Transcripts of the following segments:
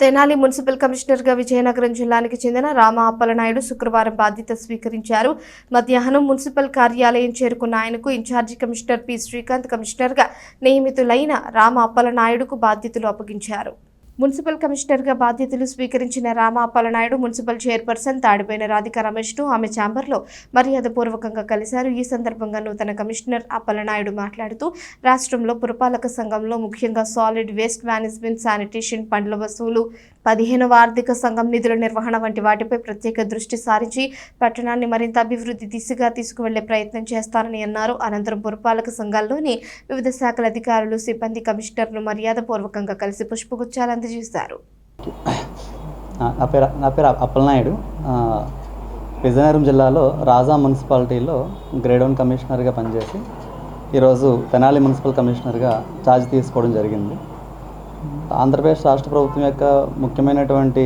Tenali municipal కమిషనర్గా విజయనగరం జిల్లానికి చెందిన రామ అప్పలనాయుడు శుక్రవారం బాధ్యత స్వీకరించారు. మధ్యాహ్నం మున్సిపల్ కార్యాలయం చేరుకున్న ఆయనకు ఇన్ఛార్జి కమిషనర్ పి. శ్రీకాంత్ కమిషనర్గా నియమితులైన రామ అప్పలనాయుడుకు బాధ్యతలు అప్పగించారు. మున్సిపల్ కమిషనర్గా బాధ్యతలు స్వీకరించిన రామ అప్పలనాయుడు మున్సిపల్ చైర్పర్సన్ తాడిపోయిన రాధిక రమేష్ను ఆమె ఛాంబర్లో మర్యాదపూర్వకంగా కలిశారు. ఈ సందర్భంగా నూతన కమిషనర్ అప్పలనాయుడు మాట్లాడుతూ రాష్ట్రంలో పురపాలక సంఘంలో ముఖ్యంగా సాలిడ్ వేస్ట్ మేనేజ్మెంట్ శానిటేషన్ పండ్ల వసూలు పదిహేనవ ఆర్థిక సంఘం నిధుల నిర్వహణ వంటి వాటిపై ప్రత్యేక దృష్టి సారించి పట్టణాన్ని మరింత అభివృద్ధి దిశగా తీసుకువెళ్ళే ప్రయత్నం చేస్తారని అన్నారు. అనంతరం పురపాలక సంఘాల్లోని వివిధ శాఖల అధికారులు సిబ్బంది కమిషనర్ను మర్యాదపూర్వకంగా కలిసి పుష్పగుచ్చాలు అందజేశారు. నా పేరు నా పేరు అప్పలనాయుడు. విజయనగరం జిల్లాలో రాజా మున్సిపాలిటీలో గ్రేడ్ వన్ కమిషనర్గా పనిచేసి ఈరోజు తెనాలి మున్సిపల్ కమిషనర్గా ఛార్జ్ తీసుకోవడం జరిగింది. ఆంధ్రప్రదేశ్ రాష్ట్ర ప్రభుత్వం యొక్క ముఖ్యమైనటువంటి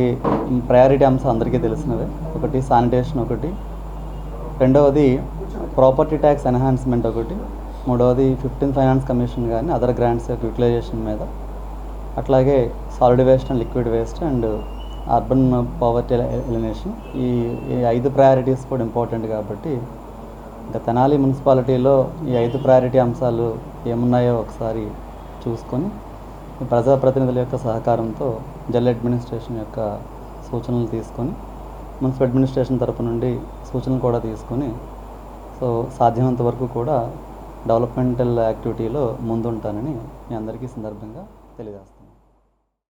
ప్రయారిటీ అంశం అందరికీ తెలిసినవే. ఒకటి శానిటేషన్ ఒకటి. రెండవది ప్రాపర్టీ ట్యాక్స్ ఎన్హాన్స్మెంట్ ఒకటి. మూడవది ఫిఫ్టీన్ ఫైనాన్స్ కమిషన్ కానీ అదర్ గ్రాంట్స్ యొక్క యూటిలైజేషన్ మీద. అట్లాగే solid waste and liquid waste and urban poverty alleviation ఈ ఈ ఐదు ప్రయారిటీస్ కూడా ఇంపార్టెంట్ కాబట్టి ఇంకా తెనాలి మున్సిపాలిటీలో ఈ ఐదు ప్రయారిటీ అంశాలు ఏమున్నాయో ఒకసారి చూసుకొని ప్రజాప్రతినిధుల యొక్క సహకారంతో జల్ అడ్మినిస్ట్రేషన్ యొక్క సూచనలు తీసుకొని మున్సిపల్ అడ్మినిస్ట్రేషన్ తరపు నుండి సూచనలు కూడా తీసుకొని సో సాధ్యమైనంత వరకు కూడా డెవలప్మెంటల్ యాక్టివిటీలో ముందుంటానని మీ అందరికీ సందర్భంగా తెలియజేస్తాను